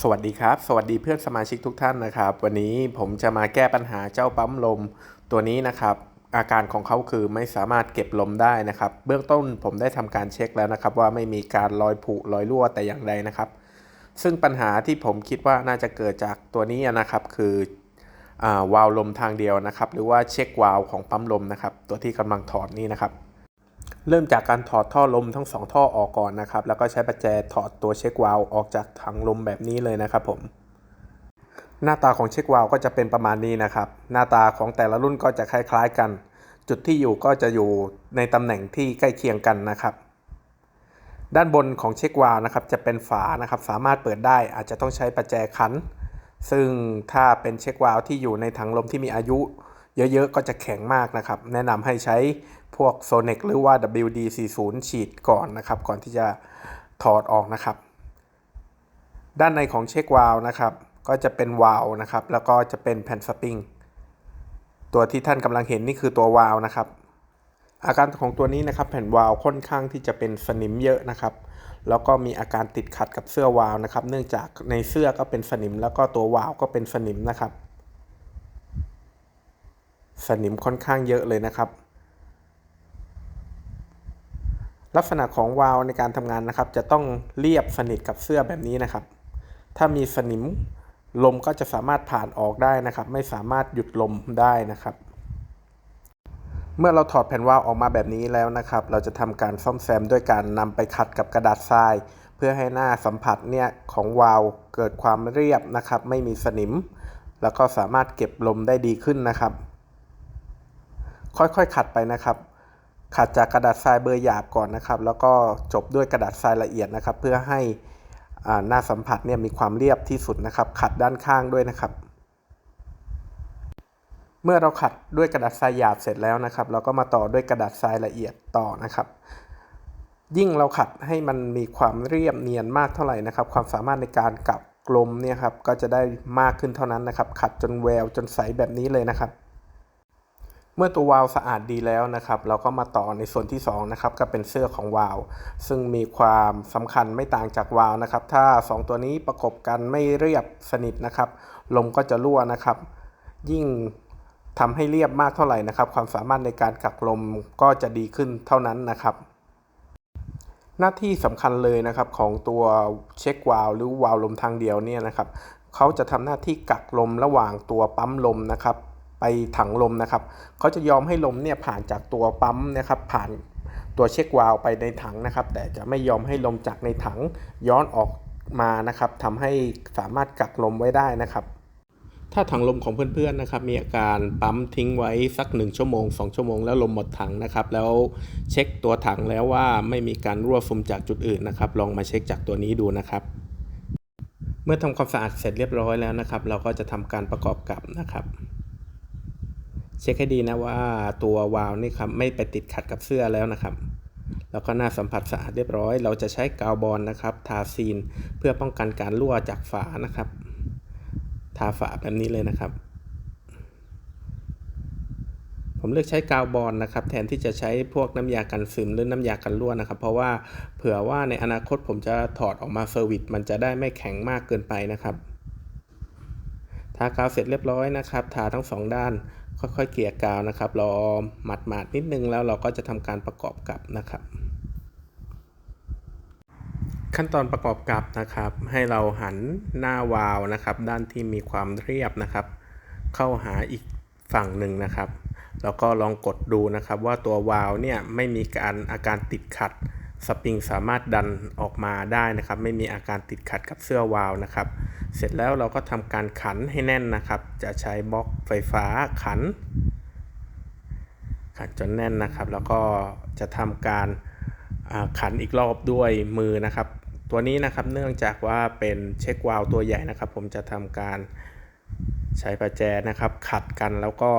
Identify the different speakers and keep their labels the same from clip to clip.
Speaker 1: สวัสดีครับ สวัสดีเพื่อนสมาชิกทุกท่านนะครับ วันนี้ผมจะมาแก้ปัญหาเจ้าปั๊มลมตัวนี้นะครับ อาการของเขาคือไม่สามารถเก็บลมได้นะครับ เบื้องต้นผมได้ทำการเช็คแล้วนะครับ ว่าไม่มีการรอยผุรอยรั่วแต่อย่างใดนะครับ ซึ่งปัญหาที่ผมคิดว่าน่าจะเกิดจากตัวนี้นะครับ คืออวาล์วลมทางเดียวนะครับ หรือว่าเช็ควาล์วของปั๊มลมนะครับ ตัวที่กำลังถอดนี่นะครับ เริ่มจากการถอดท่อลมทั้งสองท่อออกก่อนนะครับ แล้วก็ใช้ประแจถอดตัวเช็ควาล์วออกจากถังลมแบบนี้เลยนะครับผม หน้าตาของเช็ควาล์วก็จะเป็นประมาณนี้นะครับ หน้าตาของแต่ละรุ่นก็จะคล้ายๆกัน จุดที่อยู่ก็จะอยู่ในตำแหน่งที่ใกล้เคียงกันนะครับ ด้านบนของเช็ควาล์วนะครับจะเป็นฝานะครับ สามารถเปิดได้อาจจะต้องใช้ประแจขัน ซึ่งถ้าเป็นเช็ควาล์วที่อยู่ในถังลมที่มีอายุเยอะๆ ก็จะแข็งมากนะครับ แนะนำให้ใช้ พวกโซเน c หรือว่า WD40 ฉีดก่อนนะครับ ก่อนที่จะถอดออกนะครับ ด้านในของเช็ควาล์วนะครับ ก็จะเป็นวาล์วนะครับ แล้วก็จะเป็นแผ่นสปริง ตัวที่ท่านกำลังเห็นนี่คือตัววาล์วนะครับ อาการของตัวนี้นะครับ แผ่นวาล์วค่อนข้างที่จะเป็นสนิมเยอะนะครับ แล้วก็มีอาการติดขัดกับเสื้อวาล์วนะครับ เนื่องจากในเสื้อก็เป็นสนิม แล้วก็ตัววาล์วก็เป็นสนิมนะครับ สนิมค่อนข้างเยอะเลยนะครับ ลักษณะของวาล์วในการทำงานนะครับ จะต้องเรียบสนิทกับเสื้อแบบนี้นะครับ ถ้ามีสนิมลมก็จะสามารถผ่านออกได้นะครับ ไม่สามารถหยุดลมได้นะครับ เมื่อเราถอดแผ่นวาล์วออกมาแบบนี้แล้วนะครับ เราจะทำการซ่อมแซมด้วยการนำไปขัดกับกระดาษทราย เพื่อให้หน้าสัมผัสเนี่ยของวาล์วเกิดความเรียบนะครับ ไม่มีสนิม แล้วก็สามารถเก็บลมได้ดีขึ้นนะครับ ค่อยๆขัดไปนะครับ ขัดจากกระดาษทรายเบอร์หยาบก่อนนะครับ แล้วก็จบด้วยกระดาษทรายละเอียดนะครับ เพื่อให้หน้าสัมผัสเนี่ยมีความเรียบที่สุดนะครับ ขัดด้านข้างด้วยนะครับ เมื่อเราขัดด้วยกระดาษทรายหยาบเสร็จแล้วนะครับ เราก็มาต่อด้วยกระดาษทรายละเอียดต่อนะครับ ยิ่งเราขัดให้มันมีความเรียบเนียนมากเท่าไหร่นะครับ ความสามารถในการกลับกลมเนี่ยครับก็จะได้มากขึ้นเท่านั้นนะครับ ขัดจนแววจนใสแบบนี้เลยนะครับ เมื่อตัววาล์วสะอาดดีแล้วนะครับ เราก็มาต่อในส่วนที่2นะครับก็เป็นเสื้อของวาล์วซึ่งมีความสำคัญไม่ต่างจากวาล์วนะครับ ถ้า 2 ตัวนี้ประกบกันไม่เรียบสนิทนะครับ ลมก็จะรั่วนะครับ ยิ่งทำให้เรียบมากเท่าไหร่นะครับ ความสามารถในการกักลมก็จะดีขึ้นเท่านั้นนะครับหน้าที่สำคัญเลยนะครับของตัวเช็ควาล์วหรือวาล์วลมทางเดียวเนี่ยนะครับเขาจะทำหน้าที่กักลมระหว่างตัวปั๊มลมนะครับ ไปถังลมนะครับเขาจะยอมให้ลมเนี่ยผ่านจากตัวปั๊มนะครับผ่านตัวเช็ควาล์วไปในถังนะครับ แต่จะไม่ยอมให้ลมจากในถังย้อนออกมานะครับทำให้สามารถกักลมไว้ได้นะครับถ้าถังลมของเพื่อนๆนะครับมีอาการปั๊มทิ้งไว้สัก 1 ชั่วโมง 2 ชั่วโมงแล้วลมหมดถังนะครับแล้วเช็คตัวถังแล้วว่าไม่มีการรั่วซึมจากจุดอื่นนะครับลองมาเช็คจากตัวนี้ดูนะครับ เมื่อทำความสะอาดเสร็จเรียบร้อยแล้วนะครับ เราก็จะทำการประกอบกับนะครับ เช็คให้ดีนะว่าตัววาล์วนี่ครับไม่ไปติดขัดกับเสื้อแล้วนะครับแล้วก็หน้าสัมผัสสะอาดเรียบร้อย เราจะใช้กาวบอลนะครับทาซีนเพื่อป้องกันการรั่วจากฝานะครับ ทาฝาแบบนี้เลยนะครับ ผมเลือกใช้กาวบอลนะครับ แทนที่จะใช้พวกน้ำยากันซึมหรือน้ำยากันรั่วนะครับ เพราะว่าเผื่อว่าในอนาคตผมจะถอดออกมาเซอร์วิสมันจะได้ไม่แข็งมากเกินไปนะครับ ทากาวเสร็จเรียบร้อยนะครับ ทาทั้งสองด้าน ค่อยๆเกลี่ยกาวนะครับรอหมาดๆนิดนึงแล้วเราก็จะทำการประกอบกับนะครับ ขั้นตอนประกอบกับนะครับ ให้เราหันหน้าวาล์วนะครับ ด้านที่มีความเรียบนะครับ เข้าหาอีกฝั่งหนึ่งนะครับ แล้วก็ลองกดดูนะครับ ว่าตัววาล์วเนี่ยไม่มีการอาการติดขัดสปริงสามารถดันออกมาได้นะครับ ไม่มีอาการติดขัดกับเสื้อวาล์วนะครับ เสร็จแล้วเราก็ทำการขันให้แน่นนะครับ จะใช้บล็อกไฟฟ้าขัน ขันจนแน่นนะครับ แล้วก็จะทำการขันอีกรอบด้วยมือนะครับ ตัวนี้นะครับเนื่องจากว่าเป็นเช็ควาล์วตัวใหญ่นะครับ ผมจะทำการใช้ประแจนะครับ ขัดกันแล้วก็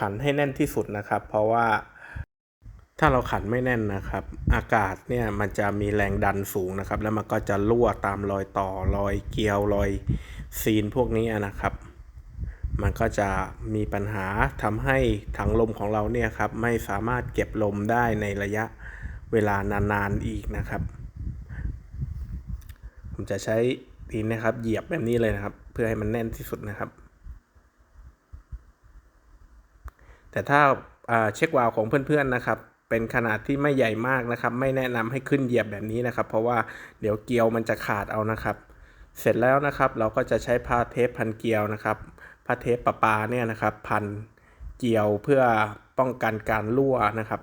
Speaker 1: ขันให้แน่นที่สุดนะครับ เพราะว่า ถ้าเราขันไม่แน่นนะครับ อากาศเนี่ยมันจะมีแรงดันสูงนะครับ แล้วมันก็จะรั่วตามรอยต่อรอยเกลียวรอยซีนพวกนี้นะครับ มันก็จะมีปัญหาทำให้ถังลมของเราเนี่ยครับไม่สามารถเก็บลมได้ในระยะเวลานานๆอีกนะครับ ผมจะใช้ตีนนะครับ เหยียบแบบนี้เลยนะครับ เพื่อให้มันแน่นที่สุดนะครับ แต่ถ้าอ่าเช็ควาล์วของเพื่อนๆนะครับ เป็นขนาดที่ไม่ใหญ่มากนะครับ ไม่แนะนำให้ขึ้นเหยียบแบบนี้นะครับ เพราะว่าเดี๋ยวเกลียวมันจะขาดเอานะครับ เสร็จแล้วนะครับ เราก็จะใช้ผ้าเทปพันเกลียวนะครับผ้าเทปประปาเนี่ยนะครับ พันเกลียวเพื่อป้องกันการรั่วนะครับ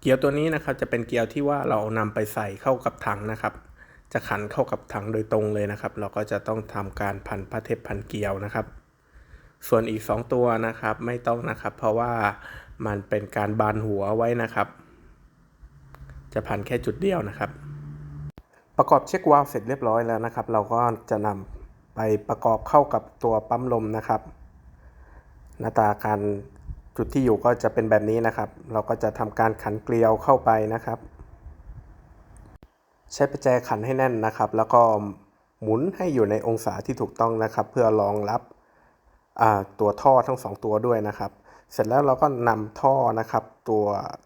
Speaker 1: เกลียวตัวนี้นะครับจะเป็นเกลียวที่ว่าเรานำไปใส่เข้ากับถังนะครับ จะขันเข้ากับถังโดยตรงเลยนะครับ เราก็จะต้องทำการพันผ้าเทปพันเกลียวนะครับ ส่วนอีก 2 ตัวนะครับไม่ต้องนะครับ เพราะว่า มันเป็นการบานหัวไว้นะครับ จะพันแค่จุดเดียวนะครับ ประกอบเช็ควาล์วเสร็จเรียบร้อยแล้วนะครับ เราก็จะนำไปประกอบเข้ากับตัวปั๊มลมนะครับ หน้าตาการจุดที่อยู่ก็จะเป็นแบบนี้นะครับ เราก็จะทำการขันเกลียวเข้าไปนะครับ ใช้ประแจขันให้แน่นนะครับ แล้วก็หมุนให้อยู่ในองศาที่ถูกต้องนะครับ เพื่อรองรับ ตัวท่อทั้งสองตัวด้วยนะครับ เสร็จแล้วเราก็นำท่อนะครับ ตัว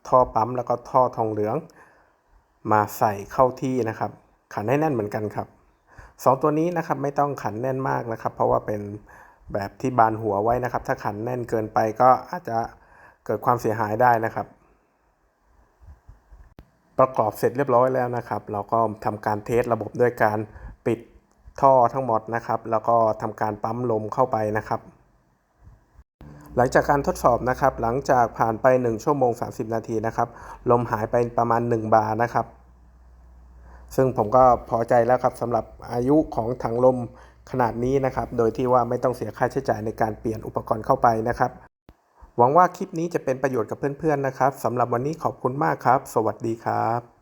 Speaker 1: ท่อปั๊มแล้วก็ท่อทองเหลือง มาใส่เข้าที่นะครับ ขันให้แน่นเหมือนกันครับสองตัวนี้นะครับไม่ต้องขันแน่นมากนะครับ เพราะว่าเป็นแบบที่บานหัวไว้นะครับ ถ้าขันแน่นเกินไปก็อาจจะเกิดความเสียหายได้นะครับ ประกอบเสร็จเรียบร้อยแล้วนะครับ เราก็ทำการเทสระบบด้วยการปิดท่อทั้งหมดนะครับ แล้วก็ทำการปั๊มลมเข้าไปนะครับ หลังจากการทดสอบนะครับ หลังจากผ่านไป 1 ชั่วโมง 30 นาทีนะครับ ลมหายไปประมาณ 1 บาร์นะครับ ซึ่งผมก็พอใจแล้วครับสำหรับอายุของถังลมขนาดนี้นะครับ โดยที่ว่าไม่ต้องเสียค่าใช้จ่ายในการเปลี่ยนอุปกรณ์เข้าไปนะครับ หวังว่าคลิปนี้จะเป็นประโยชน์กับเพื่อนๆนะครับสำหรับวันนี้ขอบคุณมากครับ สวัสดีครับ